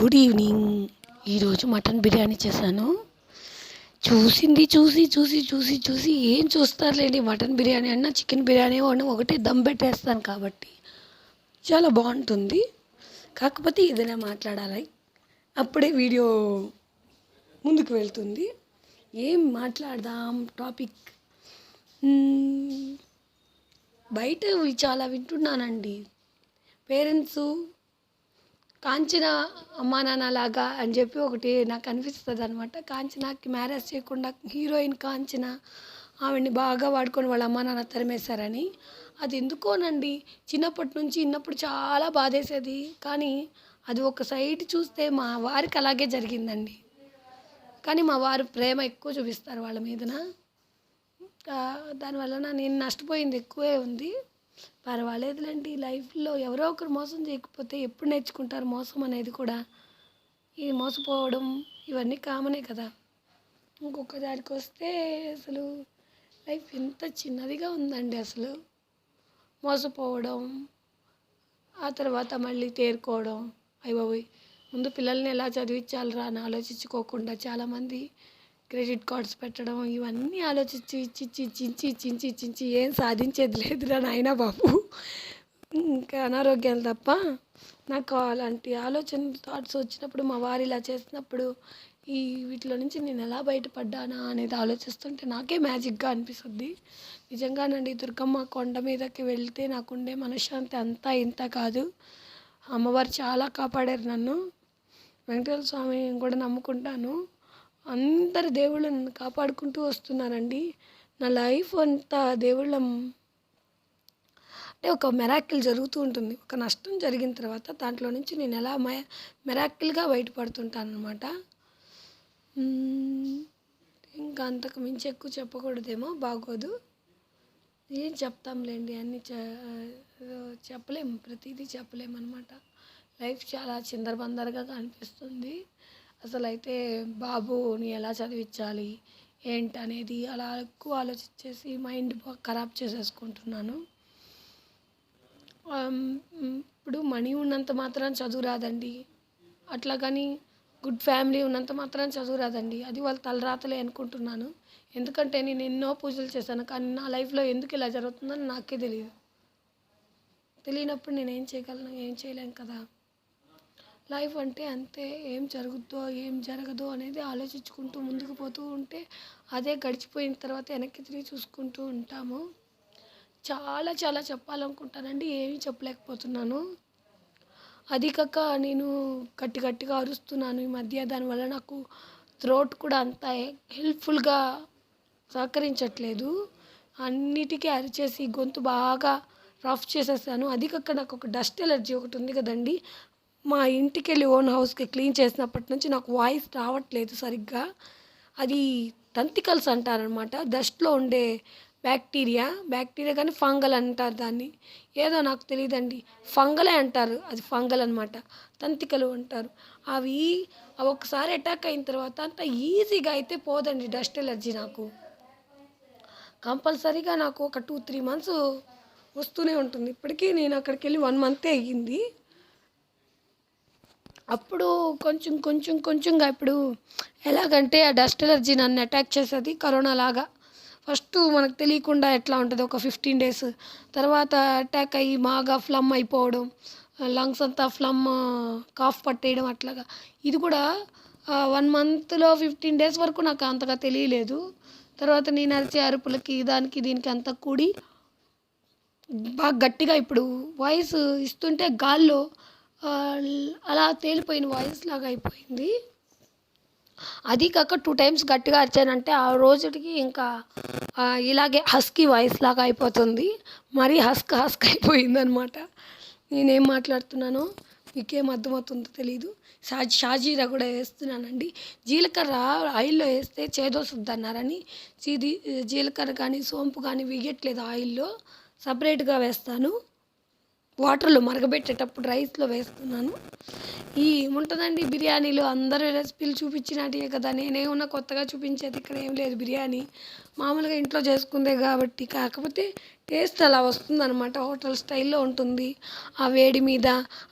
Good evening. ఈరోజు mutton biryani చేశాను. చూసింది చూసి చూసి చూసి చూసి ఏం చూస్తారులేండి మటన్ బిర్యానీ అన్నా చికెన్ బిర్యానీ అని ఒకటే దమ్ పెట్టేస్తాను కాబట్టి చాలా బాగుంటుంది. కాకపోతే ఏదైనా మాట్లాడాలి. అప్పుడే వీడియో ముందుకు వెళ్తుంది. ఏం మాట్లాడదాం టాపిక్? బయట చాలా వింటున్నానండి. పేరెంట్స్ కాంచన అమ్మా నాన్న లాగా అని చెప్పి ఒకటి నాకు అనిపిస్తుంది అనమాట కాంచనకి మ్యారేజ్ చేయకుండా హీరోయిన్ కాంచన ఆవిడ్ని బాగా వాడుకొని వాళ్ళ అమ్మా నాన్న తరిమేశారని. అది ఎందుకోనండి? చిన్నప్పటి నుంచి చిన్నప్పుడు చాలా బాధేసేది. కానీ అది ఒక సైడ్ చూస్తే మా వారికి అలాగే జరిగిందండి. కానీ మా వారు ప్రేమ ఎక్కువ చూపిస్తారు వాళ్ళ మీదన. దానివల్ల దానివలన నేను నష్టపోయింది ఎక్కువే ఉంది. పర్వాలేదులేండి లైఫ్లో ఎవరో ఒకరు మోసం చేయకపోతే ఎప్పుడు నేర్చుకుంటారు మోసం అనేది కూడా. ఈ మోసపోవడం ఇవన్నీ కామనే కదా. ఇంకొక దానికి వస్తే అసలు లైఫ్ ఎంత చిన్నదిగా ఉందండి అసలు. మోసపోవడం ఆ తర్వాత మళ్ళీ తేరుకోవడం. అయ్య బాబోయ్ ముందు పిల్లల్ని ఎలా చదివించాలిరా అని ఆలోచించుకోకుండా చాలామంది క్రెడిట్ కార్డ్స్ పెట్టడం ఇవన్నీ ఆలోచించి చించి చించి చించి చించి ఏం సాధించేది లేదురా నాయన బాబు. ఇంకా అనారోగ్యాలు తప్ప నాకు అలాంటి ఆలోచన థాట్స్ వచ్చినప్పుడు మా వారు ఇలా చేసినప్పుడు ఈ వీటిలో నుంచి నేను ఎలా బయటపడ్డానా అనేది ఆలోచిస్తుంటే నాకే మ్యాజిక్గా అనిపిస్తుంది. నిజంగా నండి దుర్గమ్మ కొండ మీదకి వెళ్తే నాకుండే మనశ్శాంతి అంతా ఇంత కాదు. అమ్మవారు చాలా కాపాడారు నన్ను. వెంకటేశ్వర స్వామిని కూడా నమ్ముకుంటాను. అందరు దేవుళ్ళు నన్ను కాపాడుకుంటూ వస్తున్నారండి. నా లైఫ్ అంతా దేవుళ్ళ అంటే ఒక మెరాకిల్ జరుగుతూ ఉంటుంది. ఒక నష్టం జరిగిన తర్వాత దాంట్లో నుంచి నేను ఎలా మె మెరాకిల్గా బయటపడుతుంటాను అనమాట ఇంకా అంతకు మించి ఎక్కువ చెప్పకూడదేమో బాగోదు. ఏం చెప్తాంలేండి అన్నీ చెప్పలేము ప్రతిదీ చెప్పలేము అనమాట లైఫ్ చాలా చిందరబందరగా కనిపిస్తుంది. అసలు అయితే బాబుని ఎలా చదివించాలి? ఏంటి అనేది అలా ఎక్కువ ఆలోచించేసి మైండ్ ఖరాబ్ చేసేసుకుంటున్నాను. ఇప్పుడు మనీ ఉన్నంత మాత్రం చదువు రాదండి. అట్లా కానీ గుడ్ ఫ్యామిలీ ఉన్నంత మాత్రం చదువు రాదండి. అది వాళ్ళ తలరాతలే అనుకుంటున్నాను. ఎందుకంటే నేను ఎన్నో పూజలు చేశాను. కానీ నా లైఫ్లో ఎందుకు ఇలా జరుగుతుందని నాకే తెలియదు తెలియనప్పుడు నేను ఏం చేయగలను? ఏం చేయలేను కదా? లైఫ్ అంటే అంతే ఏం జరుగుద్దో ఏం జరగదో అనేది ఆలోచించుకుంటూ ముందుకు పోతూ ఉంటే అదే గడిచిపోయిన తర్వాత వెనక్కి తిరిగి చూసుకుంటూ ఉంటాము. చాలా చాలా చెప్పాలనుకుంటానండి ఏమీ చెప్పలేకపోతున్నాను. అది కాక నేను గట్టి గట్టిగా అరుస్తున్నాను ఈ మధ్య దానివల్ల నాకు థ్రోట్ కూడా అంత హెల్ప్ఫుల్గా సహకరించట్లేదు. అన్నిటికీ అరిచేసి గొంతు బాగా రఫ్ చేసేసాను. అది కాక నాకు ఒక డస్ట్ ఎలర్జీ ఒకటి ఉంది కదండి మా ఇంటికి వెళ్ళి ఓన్ హౌస్కి క్లీన్ చేసినప్పటి నుంచి నాకు వాయిస్ రావట్లేదు సరిగ్గా. అది తంతికల్స్ అంటారనమాట డస్ట్లో ఉండే బ్యాక్టీరియా బ్యాక్టీరియా కానీ ఫంగల్ అంటారు దాన్ని. ఏదో నాకు తెలియదండి. ఫంగలే అంటారు. అది ఫంగల్ అనమాట తంతికలు అంటారు. అవి అవి ఒకసారి అటాక్ అయిన తర్వాత అంత ఈజీగా అయితే పోదండి డస్ట్ ఎలర్జీ నాకు. కంపల్సరీగా నాకు ఒక టూ త్రీ మంత్స్ వస్తూనే ఉంటుంది. ఇప్పటికీ నేను అక్కడికి వెళ్ళి వన్ మంతే అయ్యింది. అప్పుడు కొంచెం కొంచెం కొంచెంగా ఇప్పుడు ఎలాగంటే ఆ డస్ట్ ఎలర్జీ నన్ను అటాక్ చేసేది కరోనా లాగా. ఫస్ట్ మనకు తెలియకుండా ఎట్లా ఉంటుంది ఒక ఫిఫ్టీన్ డేస్. తర్వాత అటాక్ అయ్యి బాగా ఫ్లమ్ అయిపోవడం లంగ్స్ అంతా ఫ్లమ్ కాఫ్ పట్టేయడం అట్లాగా. ఇది కూడా వన్ మంత్లో ఫిఫ్టీన్ డేస్ వరకు నాకు అంతగా తెలియలేదు. తర్వాత నేను అరిచే అరుపులకి దానికి దీనికి అంతా కూడి బాగా గట్టిగా ఇప్పుడు వాయిస్ ఇస్తుంటే గాల్లో అలా తేలిపోయిన వాయిస్ లాగా అయిపోయింది. అది కాక టూ టైమ్స్ గట్టిగా అరిచానంటే ఆ రోజుకి ఇంకా ఇలాగే హస్కీ వాయిస్ లాగా అయిపోతుంది. మరీ హస్క్ హస్క్ అయిపోయింది అనమాట నేనేం మాట్లాడుతున్నానో మీకేం అర్థమవుతుందో తెలీదు. షా షాజీరా కూడా వేస్తున్నానండి. జీలకర్ర ఆయిల్లో వేస్తే చేదోసుద్ది అన్నారని సీది జీలకర్ర కానీ సోంపు కానీ వేయట్లేదు ఆయిల్లో. సపరేట్గా వేస్తాను. వాటర్లో మరగబెట్టేటప్పుడు రైస్లో వేస్తున్నాను. ఈ ఉంటుందండి బిర్యానీలో అందరూ రెసిపీలు చూపించినట్టే కదా నేనేమన్నా కొత్తగా చూపించేది ఇక్కడ ఏం లేదు బిర్యానీ. మామూలుగా ఇంట్లో చేసుకుందే కాబట్టి కాకపోతే టేస్ట్ అలా వస్తుందన్నమాట హోటల్ స్టైల్లో ఉంటుంది. ఆ వేడి మీద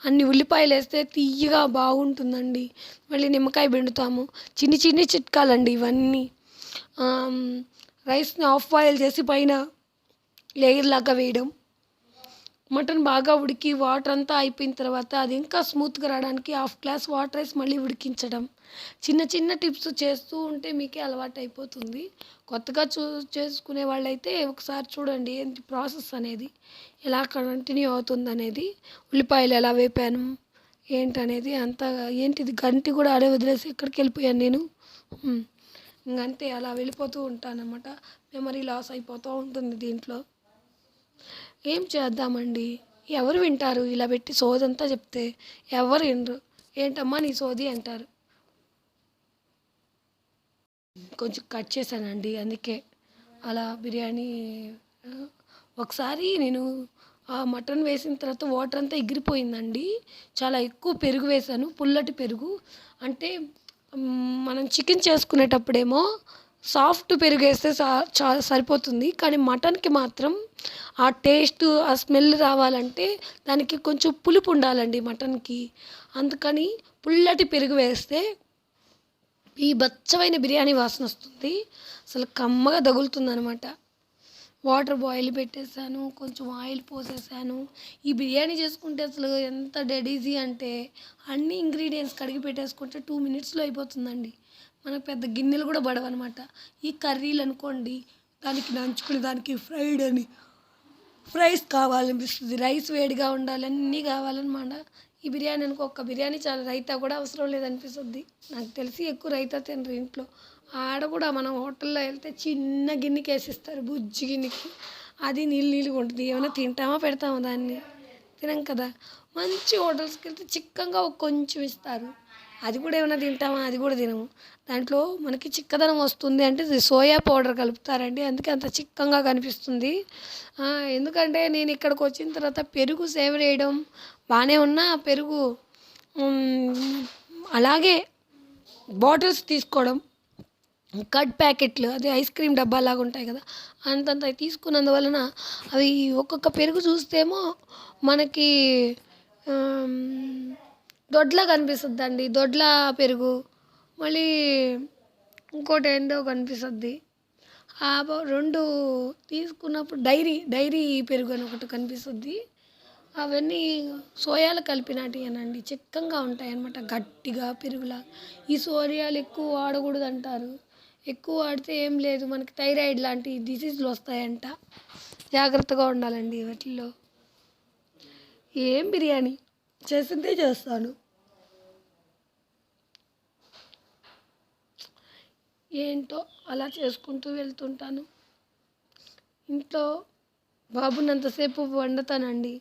అన్ని ఉల్లిపాయలు వేస్తే తియ్యగా బాగుంటుందండి. మళ్ళీ నిమ్మకాయ పిండుతాము. చిన్ని చిన్ని చిట్కాలండి ఇవన్నీ. రైస్ని ఆఫ్ బాయిల్ చేసి పైన లేయర్ లాగా వేయడం. మటన్ బాగా ఉడికి వాటర్ అంతా అయిపోయిన తర్వాత అది ఇంకా స్మూత్గా రావడానికి హాఫ్ గ్లాస్ వాటర్ వేసి మళ్ళీ ఉడికించడం. చిన్న చిన్న టిప్స్ చేస్తూ ఉంటే మీకే అలవాటు అయిపోతుంది. కొత్తగా చూ చేసుకునే వాళ్ళైతే ఒకసారి చూడండి ఏంటి ప్రాసెస్ అనేది ఎలా కంటిన్యూ అవుతుంది అనేది ఉల్లిపాయలు ఎలా వేపాను ఏంటనేది అంతా ఏంటిది గంటి కూడా ఆడే వదిలేసి ఎక్కడికి వెళ్ళిపోయాను నేను? ఇంకంతే అలా వెళ్ళిపోతూ ఉంటానన్నమాట. మెమరీ లాస్ అయిపోతూ ఉంటుంది దీంట్లో. ఏం చేద్దామండి? ఎవరు వింటారు? ఇలా పెట్టి సోదంతా చెప్తే ఎవరు వినరు. ఏంటమ్మా నీ సోది అంటారు. కొంచెం కట్ చేశానండి అందుకే. అలా బిర్యానీ ఒకసారి నేను ఆ మటన్ వేసిన తర్వాత వాటర్ అంతా ఎగిరిపోయిందండి. చాలా ఎక్కువ పెరుగు వేశాను పుల్లటి పెరుగు. అంటే మనం చికెన్ చేసుకునేటప్పుడేమో సాఫ్ట్ పెరుగు వేస్తే చాలా సరిపోతుంది. కానీ మటన్కి మాత్రం ఆ టేస్ట్ ఆ స్మెల్ రావాలంటే దానికి కొంచెం పులుపు ఉండాలండి మటన్కి. అందుకని పుల్లటి పెరుగు వేస్తే ఈ బచ్చమైన బిర్యానీ వాసన వస్తుంది. అసలు కమ్మగా తగులుతుంది అనమాట వాటర్ బాయిల్ పెట్టేశాను కొంచెం ఆయిల్ పోసేసాను ఈ బిర్యానీ చేసుకుంటే అసలు ఎంత డెడ్ ఈజీ అంటే అన్ని ఇంగ్రీడియంట్స్ కడిగి పెట్టేసుకుంటే టూ మినిట్స్లో అయిపోతుందండి. మనకు పెద్ద గిన్నెలు కూడా పడవన్నమాట. ఈ కర్రీలు అనుకోండి దానికి నంచుకుని దానికి ఫ్రైడ్ అని ఫ్రైస్ కావాలనిపిస్తుంది. రైస్ వేడిగా ఉండాలి అన్నీ కావాలన్నమాట. ఈ బిర్యానీ అనుకో ఒక్క బిర్యానీ చాలా. రైతా కూడా అవసరం లేదనిపిస్తుంది. నాకు తెలిసి ఎక్కువ రైతా తినరు ఇంట్లో. ఆడ కూడా మనం హోటల్లో వెళ్తే చిన్న గిన్నెకి వేసిస్తారు బుజ్జి గిన్నెకి. అది నీళ్ళు నీళ్ళుగా ఉంటుంది. ఏమైనా తింటామా పెడతామా దాన్ని? తినం కదా. మంచి హోటల్స్కి వెళ్తే చిక్కగా కొంచెం ఇస్తారు. అది కూడా ఏమైనా తింటామా? అది కూడా తినము. దాంట్లో మనకి చిక్కదనం వస్తుంది అంటే సోయా పౌడర్ కలుపుతారండి. అందుకే అంత చిక్కంగా కనిపిస్తుంది. ఎందుకంటే నేను ఇక్కడికి వచ్చిన తర్వాత పెరుగు సేవ్ చేయడం బాగానే ఉన్నా పెరుగు అలాగే బాటిల్స్ తీసుకోవడం కట్ ప్యాకెట్లు అదే ఐస్ క్రీమ్ డబ్బాలాగా ఉంటాయి కదా అంతంత తీసుకున్నందువలన అవి ఒక్కొక్క పెరుగు చూస్తేమో మనకి దొడ్ల కనిపిస్తుంది అండి దొడ్ల పెరుగు. మళ్ళీ ఇంకోటి ఏందో కనిపిస్తుంది. ఆ రెండు తీసుకున్నప్పుడు డైరీ డైరీ పెరుగు అని ఒకటి కనిపిస్తుంది. అవన్నీ సోయాలు కలిపినటివేనండి చిక్కంగా ఉంటాయి అన్నమాట గట్టిగా పెరుగులా. ఈ సోయాలు ఎక్కువ వాడకూడదు అంటారు ఎక్కువ వాడితే ఏం లేదు మనకి థైరాయిడ్ లాంటి డిసీజులు వస్తాయంట. జాగ్రత్తగా ఉండాలండి వాటిల్లో. ఏం బిర్యానీ? చేసిందే చేస్తాను ఏంటో అలా చేసుకుంటూ వెళ్తుంటాను. ఇంట్లో బాబునంతసేపు వండుతానండి.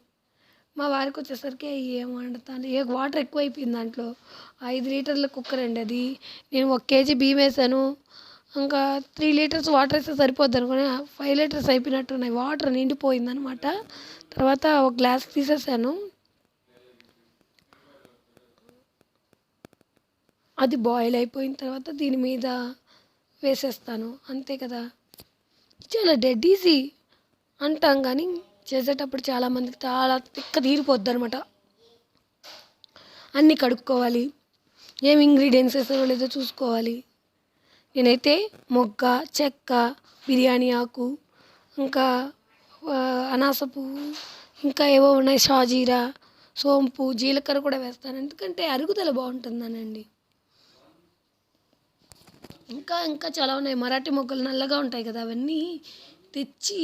మా వారికి వచ్చేసరికి ఏం వండుతాను? ఏ వాటర్ ఎక్కువ అయిపోయింది దాంట్లో. ఐదు లీటర్ల కుక్కర్ అండి అది. నేను ఒక కేజీ బియ్యం వేసాను. ఇంకా త్రీ లీటర్స్ వాటర్ వేస్తే సరిపోద్ది అనుకుని ఫైవ్ లీటర్స్ అయిపోయినట్టున్నాయి. వాటర్ నిండిపోయింది అనమాట తర్వాత ఒక గ్లాస్ తీసేసాను. అది బాయిల్ అయిపోయిన తర్వాత దీని మీద వేసేస్తాను. అంతే కదా? చాలా డెడ్ ఈజీ అంటాం కానీ చేసేటప్పుడు చాలామందికి చాలా తిక్క తీరిపోద్ది అనమాట అన్నీ కడుక్కోవాలి. ఏం ఇంగ్రీడియంట్స్ వేసారో లేదో చూసుకోవాలి. నేనైతే మొగ్గ చెక్క బిర్యానీ ఆకు ఇంకా అనాస పువ్వు ఇంకా ఏవో ఉన్నాయి షాజీరా సోంపు జీలకర్ర కూడా వేస్తాను. ఎందుకంటే అరుగుదల బాగుంటుందనండి. ఇంకా ఇంకా చాలా ఉన్నాయి. మరాఠీ మొగ్గలు నల్లగా ఉంటాయి కదా అవన్నీ తెచ్చి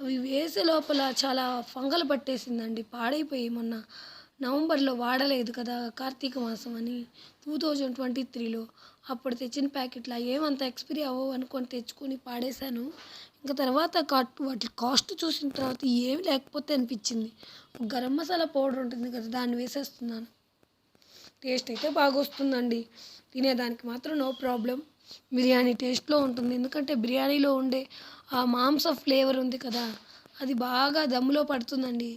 అవి వేసే లోపల చాలా ఫంగల్ పట్టేసిందండి. పాడైపోయి మొన్న నవంబర్లో వాడలేదు కదా కార్తీక మాసం అని టూ థౌజండ్ ట్వంటీ త్రీలో. అప్పుడు తెచ్చిన ప్యాకెట్లు ఏమంత ఎక్స్పైరీ అవ్వవు అనుకొని తెచ్చుకొని పాడేశాను. ఇంకా తర్వాత కాట్ వాటి కాస్ట్ చూసిన తర్వాత ఏమి లేకపోతే అనిపించింది. గరం మసాలా పౌడర్ ఉంటుంది కదా దాన్ని వేసేస్తున్నాను. టేస్ట్ అయితే బాగా వస్తుందండి తినేదానికి మాత్రం నో ప్రాబ్లం. బిర్యానీ టేస్ట్లో ఉంటుంది. ఎందుకంటే బిర్యానీలో ఉండే ఆ మాంస ఫ్లేవర్ ఉంది కదా అది బాగా దమ్ములో పడుతుందండి.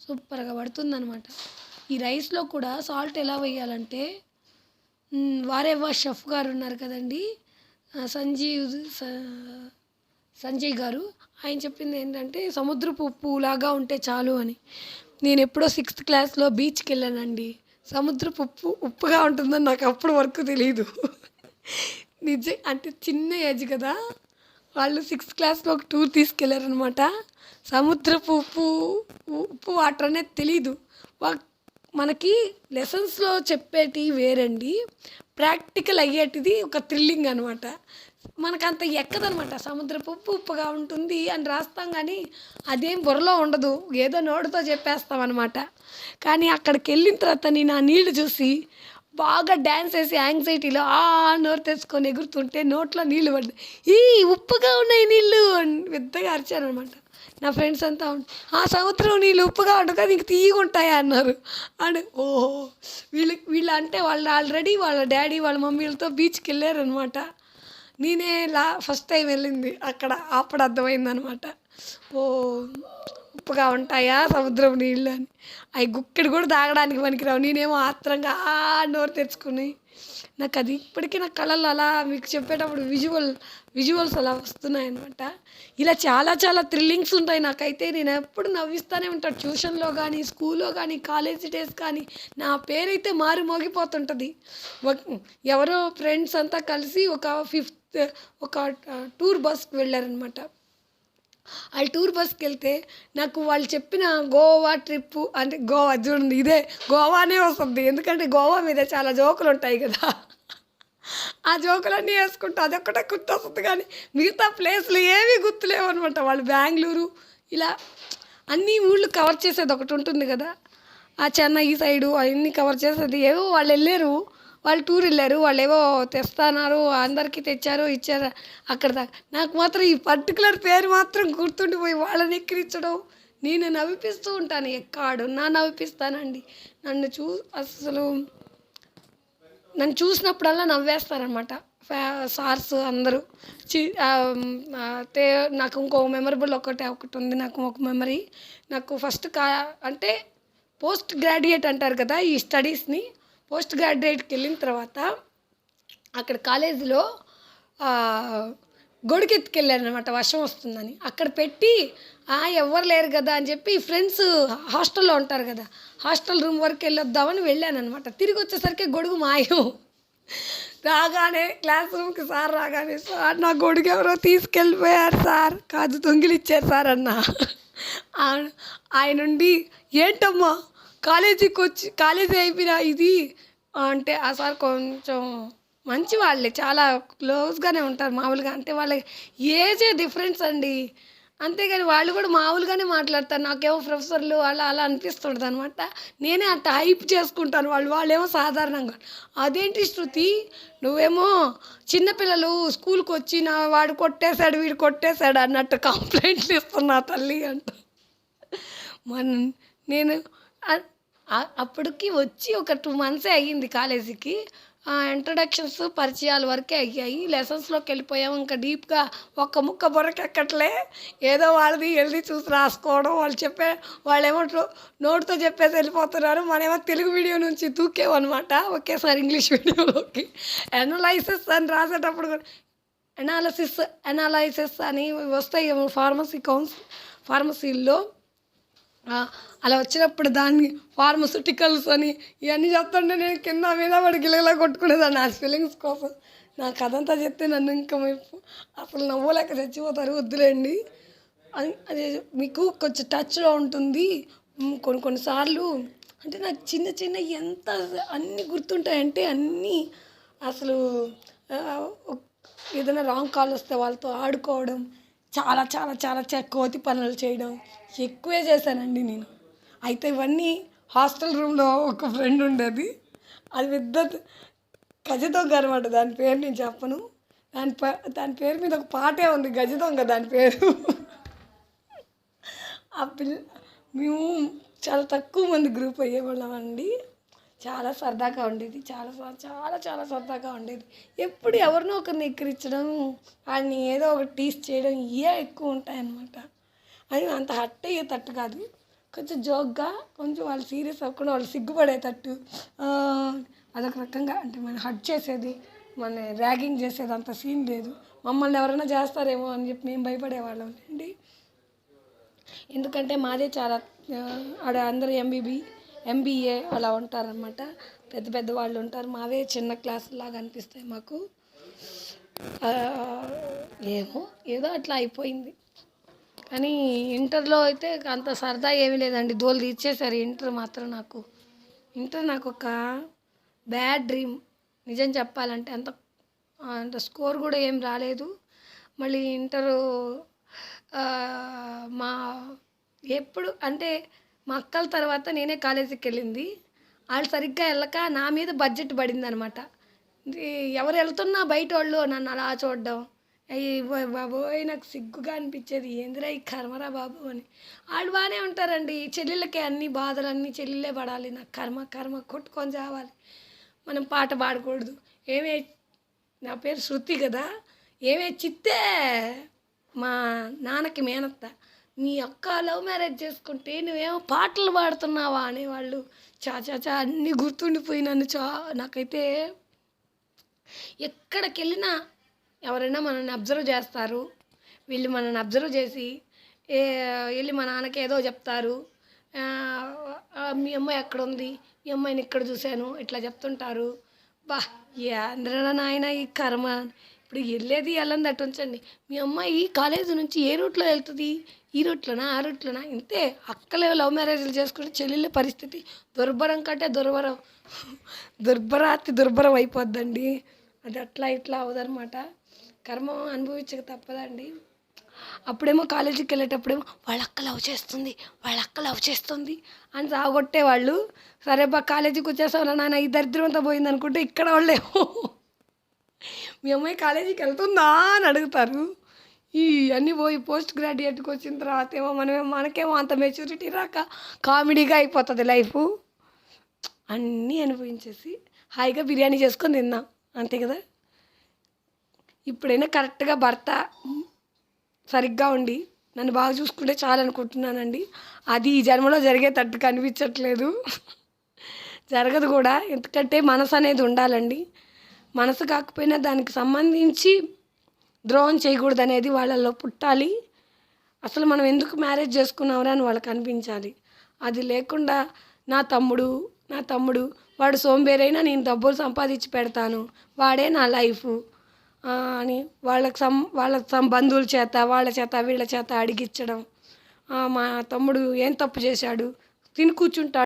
సూపర్గా పడుతుందనమాట ఈ రైస్లో కూడా సాల్ట్ ఎలా వేయాలంటే వారేవా షెఫ్ గారు ఉన్నారు కదండి. సంజీవ్ సంజయ్ గారు ఆయన చెప్పింది ఏంటంటే సముద్రపు ఉప్పు లాగా ఉంటే చాలు అని. నేను ఎప్పుడో సిక్స్త్ క్లాస్లో బీచ్కి వెళ్ళానండి. సముద్రపు ఉప్పు ఉప్పుగా ఉంటుందని నాకు అప్పుడు వరకు తెలియదు నిజం అంటే చిన్న ఏజ్ కదా. వాళ్ళు సిక్స్త్ క్లాస్లో ఒక టూర్ తీసుకెళ్ళారనమాట సముద్రపు ఉప్పు ఉప్పు వాటర్ అనేది తెలీదు. వా- మనకి లెసన్స్లో చెప్పేటి వేరండి. ప్రాక్టికల్ అయ్యేటిది ఒక థ్రిల్లింగ్ అనమాట మనకంత ఎక్కదనమాట సముద్రపు ఉప్పు ఉప్పుగా ఉంటుంది అని రాస్తాం కానీ అదేం బుర్రలో ఉండదు. ఏదో నోటితో చెప్పేస్తాం అనమాట కానీ అక్కడికి వెళ్ళిన తర్వాత నేను ఆ నీళ్ళు చూసి బాగా డ్యాన్స్ వేసి యాంగ్జైటీలో ఆ నోరు తెచ్చుకొని ఎగురుతుంటే నోట్లో నీళ్ళు పడ్డాయి ఈ ఉప్పుగా ఉన్నాయి నీళ్ళు అని పెద్దగా అరిచాను అనమాట నా ఫ్రెండ్స్ అంతా ఆ సముద్రం నీళ్ళు ఉప్పుగా ఉండవు కదా ఇంక తీయగుంటాయా అన్నారు. అని ఓహో వీళ్ళు వీళ్ళు అంటే వాళ్ళు ఆల్రెడీ వాళ్ళ డాడీ వాళ్ళ మమ్మీలతో బీచ్కి వెళ్ళారనమాట నేనే లా ఫస్ట్ టైం వెళ్ళింది. అక్కడ అప్పుడు అర్థమైందనమాట ఓ ఉప్పుగా ఉంటాయా సముద్రం నీళ్ళు అని. అవి గుక్కెడు కూడా తాగడానికి పనికిరావు. నేనేమో ఆత్రంగా నోరు తెచ్చుకుని నాకు అది ఇప్పటికీ నా కళలు అలా మీకు చెప్పేటప్పుడు విజువల్ విజువల్స్ అలా వస్తున్నాయి అనమాట ఇలా చాలా చాలా థ్రిల్లింగ్స్ ఉంటాయి నాకైతే. నేను ఎప్పుడు నవ్విస్తూనే ఉంటాను. ట్యూషన్లో కానీ స్కూల్లో కానీ కాలేజీ డేస్ కానీ నా పేరైతే మారు మోగిపోతుంటుంది. ఎవరో ఫ్రెండ్స్ అంతా కలిసి ఒక ఫిఫ్త్ ఒక టూర్ బస్కి వెళ్ళారనమాట ఆ టూర్ బస్కి వెళ్తే నాకు వాళ్ళు చెప్పిన గోవా ట్రిప్పు అంటే గోవా చూడండి ఇదే గోవానే వస్తుంది. ఎందుకంటే గోవా మీద చాలా జోకులు ఉంటాయి కదా. ఆ జోకులన్నీ వేసుకుంటా అదొక్కటే గుర్తొస్తుంది కానీ మిగతా ప్లేస్లు ఏమీ గుర్తులేవు అనమాట వాళ్ళు బెంగళూరు ఇలా అన్ని ఊళ్ళు కవర్ చేసేది ఒకటి ఉంటుంది కదా. ఆ చెన్నై సైడు అవన్నీ కవర్ చేసేది. ఏవో వాళ్ళు వెళ్ళారు. వాళ్ళు టూర్ వెళ్ళారు వాళ్ళు ఏవో తెస్తున్నారు అందరికీ తెచ్చారు ఇచ్చారు. అక్కడ దాకా నాకు మాత్రం ఈ పర్టికులర్ పేరు మాత్రం గుర్తుండిపోయి వాళ్ళని ఎక్కిరించడం నేను నవ్విపిస్తూ ఉంటాను. ఎక్కడున్నా నవ్విపిస్తానండి. నన్ను చూ అసలు నన్ను చూసినప్పుడల్లా నవ్వేస్తారనమాట ఫ్యా సార్స్ అందరూ. చి తే నాకు ఇంకో మెమరబుల్ ఒకటి ఒకటి ఉంది నాకు ఒక మెమరీ నాకు ఫస్ట్ కా అంటే పోస్ట్ గ్రాడ్యుయేట్ అంటారు కదా ఈ స్టడీస్ని పోస్ట్ గ్రాడ్యుయేట్కి వెళ్ళిన తర్వాత అక్కడ కాలేజీలో గొడుకెత్తుకెళ్ళాను అనమాట వర్షం వస్తుందని. అక్కడ పెట్టి "ఆ, ఎవ్వరు లేరు కదా అని చెప్పి ఫ్రెండ్స్ హాస్టల్లో ఉంటారు కదా హాస్టల్ రూమ్ వరకు వెళ్ళొద్దామని వెళ్ళాను అనమాట తిరిగి వచ్చేసరికి గొడుగు మాయం. రాగానే క్లాస్ రూమ్కి సార్ రాగానే సార్ నా గొడుగు ఎవరో తీసుకెళ్ళిపోయారు సార్ కాదు దొంగిలిచ్చారు సార్ అన్న. ఆయన నుండి ఏంటమ్మా కాలేజీకి వచ్చి కాలేజీ అయిపోయినా ఇది అంటే ఆ సార్ కొంచెం మంచి వాళ్ళే చాలా క్లోజ్గానే ఉంటారు మామూలుగా. అంటే వాళ్ళ ఏజే డిఫరెన్స్ అండి. అంతేగాని వాళ్ళు కూడా మామూలుగానే మాట్లాడతారు. నాకేమో ప్రొఫెసర్లు అలా అలా అనిపిస్తుంటుంది అనమాట నేనే అంత హైప్ చేసుకుంటాను. వాళ్ళు వాళ్ళేమో సాధారణంగా. అదేంటి శృతి? నువ్వేమో చిన్నపిల్లలు స్కూల్కి వచ్చి నా వాడు కొట్టేశాడు వీడు కొట్టేశాడు అన్నట్టు కంప్లైంట్లు ఇస్తున్నా తల్లి అంట. మన నేను అప్పటికి వచ్చి ఒక టూ మంత్సే అయ్యింది కాలేజీకి. ఇంట్రడక్షన్స్ పరిచయాల వరకే అయ్యాయి. లెసన్స్లోకి వెళ్ళిపోయాము ఇంకా డీప్గా ఒక్క ముక్క బుర్రకెక్కట్లే. ఏదో వాళ్ళది వెళ్ళి చూసి రాసుకోవడం వాళ్ళు చెప్పే వాళ్ళేమో నో- చెప్పేసి వెళ్ళిపోతున్నారు. మనమేమో తెలుగు వీడియో నుంచి దూకేవన్నమాట ఒకేసారి ఇంగ్లీష్ వీడియోలోకి ఎనలైసిస్ అని రాసేటప్పుడు కూడా అనాలసిస్ అనాలైసిస్ అని వస్తాయి ఫార్మసీ కౌన్స్ ఫార్మసీల్లో అలా వచ్చినప్పుడు దాన్ని ఫార్మస్యూటికల్స్ అని ఇవన్నీ చెప్తుంటే నేను కింద మీద వాడి గిలగిలా కొట్టుకునేదాన్ని. నా ఫీలింగ్స్ కోసం. నాకు అదంతా చెప్తే నన్ను ఇంకా అసలు నవ్వలేక చచ్చిపోతారు. వద్దులేండి. అది మీకు కొంచెం టచ్లో ఉంటుంది. కొన్ని కొన్నిసార్లు అంటే నాకు చిన్న చిన్న ఎంత అన్నీ గుర్తుంటాయంటే అన్నీ అసలు ఏదైనా రాంగ్ కాల్ వస్తే వాళ్ళతో ఆడుకోవడం చాలా చాలా చాలా చ కోతి పనులు చేయడం ఎక్కువే చేశానండి నేను. అయితే ఇవన్నీ హాస్టల్ రూమ్లో ఒక ఫ్రెండ్ ఉండేది. అది పెద్ద గజదొంగ అనమాట దాని పేరు నేను చెప్పను. దాని పే దాని పేరు మీద ఒక పాటే ఉంది గజదొంగ దాని పేరు. ఆ పిల్ల మేము చాలా తక్కువ మంది గ్రూప్ అయ్యేవాళ్ళం అండి. చాలా సరదాగా ఉండేది. చాలా చాలా చాలా సరదాగా ఉండేది. ఎప్పుడు ఎవరినో ఒకరిని ఎక్కిరించడం వాడిని ఏదో ఒకటి టీస్ చేయడం ఇవే ఎక్కువ ఉంటాయన్నమాట. అది అంత హట్ అయ్యేటట్టు కాదు. కొంచెం జోక్గా కొంచెం వాళ్ళు సీరియస్ అవ్వకుండా వాళ్ళు సిగ్గుపడేటట్టు అదొక రకంగా అంటే మన హట్ చేసేది మన ర్యాగింగ్ చేసేది అంత సీన్ లేదు. మమ్మల్ని ఎవరైనా చేస్తారేమో అని చెప్పి మేము భయపడేవాళ్ళం అండి. ఎందుకంటే మాదే చాలా ఆడ అందరూ ఎంబీబీ ఎంబీఏ అలా ఉంటారనమాట పెద్ద పెద్ద వాళ్ళు ఉంటారు. మావే చిన్న క్లాసులాగా అనిపిస్తాయి మాకు. ఏమో ఏదో అట్లా అయిపోయింది. కానీ ఇంటర్లో అయితే అంత సరదా ఏమీ లేదండి. దోలు తీర్చేశారు ఇంటర్ మాత్రం నాకు. ఇంటర్ నాకు ఒక బ్యాడ్ డ్రీమ్. నిజం చెప్పాలంటే అంత అంత స్కోర్ కూడా ఏం రాలేదు. మళ్ళీ ఇంటరు మా ఎప్పుడు అంటే మా అక్కల తర్వాత నేనే కాలేజీకి వెళ్ళింది వాళ్ళు సరిగ్గా వెళ్ళక నా మీద బడ్జెట్ పడింది అనమాట ఎవరు వెళ్తున్నా బయట వాళ్ళు నన్ను అలా చూడడం. అయ్యి బాబోయ్ నాకు సిగ్గుగా అనిపించేది ఏందిరా ఈ కర్మరా బాబు అని. వాళ్ళు బాగానే ఉంటారండి. చెల్లెళ్ళకి అన్ని బాధలు అన్నీ చెల్లెళ్ళే పడాలి. నాకు కర్మ కర్మ కొట్టుకొని చావాలి. మనం పాట పాడకూడదు. ఏమే నా పేరు శృతి కదా. ఏమే చిత్తే మా నాన్నకి మేనత్త. మీ అక్క లవ్ మ్యారేజ్ చేసుకుంటే నువ్వేమో పాటలు పాడుతున్నావా అనేవాళ్ళు. చా చా చా అన్నీ గుర్తుండిపోయి నన్ను చా నాకైతే ఎక్కడికి వెళ్ళినా ఎవరైనా మనల్ని అబ్జర్వ్ చేస్తారు. వీళ్ళు మనల్ని అబ్జర్వ్ చేసి వెళ్ళి మా నాన్నకి ఏదో చెప్తారు. మీ అమ్మాయి ఎక్కడ ఉంది మీ అమ్మాయిని ఇక్కడ చూశాను ఇట్లా చెప్తుంటారు. బా అందరూ నాయన ఈ కర్మ. ఇప్పుడు వెళ్ళేది వెళ్ళంది అటు ఉంచండి మీ అమ్మాయి కాలేజీ నుంచి ఏ రూట్లో వెళ్తుంది? ఈ రూట్లోనా ఆ రూట్లోనా? ఇంతే. అక్కలే లవ్ మ్యారేజ్లు చేసుకుంటే చెల్లెళ్ళ పరిస్థితి దుర్భరం కంటే దుర్భరం. దుర్భరాతి దుర్భరం అయిపోద్దండి. అది అట్లా ఇట్లా అవదనమాట కర్మ అనుభవించక తప్పదండి. అప్పుడేమో కాలేజీకి వెళ్ళేటప్పుడేమో వాళ్ళ అక్క లవ్ చేస్తుంది వాళ్ళ అక్క లవ్ చేస్తుంది అని సాగొట్టేవాళ్ళు సరే బా కాలేజీకి వచ్చేసావు నాన్న ఈ దరిద్రమంతా పోయింది అనుకుంటే ఇక్కడ వాళ్ళేమో మీ అమ్మాయి కాలేజీకి వెళ్తుందా అని అడుగుతారు. ఈ అన్నీ పోయి పోస్ట్ గ్రాడ్యుయేట్కి వచ్చిన తర్వాత ఏమో మనమేమో మనకేమో అంత మెచ్యూరిటీ రాక కామెడీగా అయిపోతుంది లైఫ్. అన్నీ అనుభవించేసి హాయిగా బిర్యానీ చేసుకొని తిన్నాం అంతే కదా? ఇప్పుడైనా కరెక్ట్గా భర్త సరిగ్గా ఉండి నన్ను బాగా చూసుకుంటే చాలనుకుంటున్నానండి అది ఈ జన్మలో జరిగేటట్టు కనిపించట్లేదు. జరగదు కూడా. ఎందుకంటే మనసు అనేది ఉండాలండి. మనసు కాకపోయినా దానికి సంబంధించి ద్రోహం చేయకూడదు అనేది వాళ్ళల్లో పుట్టాలి. అసలు మనం ఎందుకు మ్యారేజ్ చేసుకున్నామరా అని వాళ్ళకి అనిపించాలి. అది లేకుండా నా తమ్ముడు నా తమ్ముడు వాడు సోంబేరైనా నేను డబ్బులు సంపాదించి పెడతాను. వాడే నా లైఫ్. అని వాళ్ళకి సం వాళ్ళ సం బంధువుల చేత వాళ్ళ చేత వీళ్ళ చేత అడిగించడం మా తమ్ముడు ఏం తప్పు చేశాడు? తిని కూర్చుంటాడు.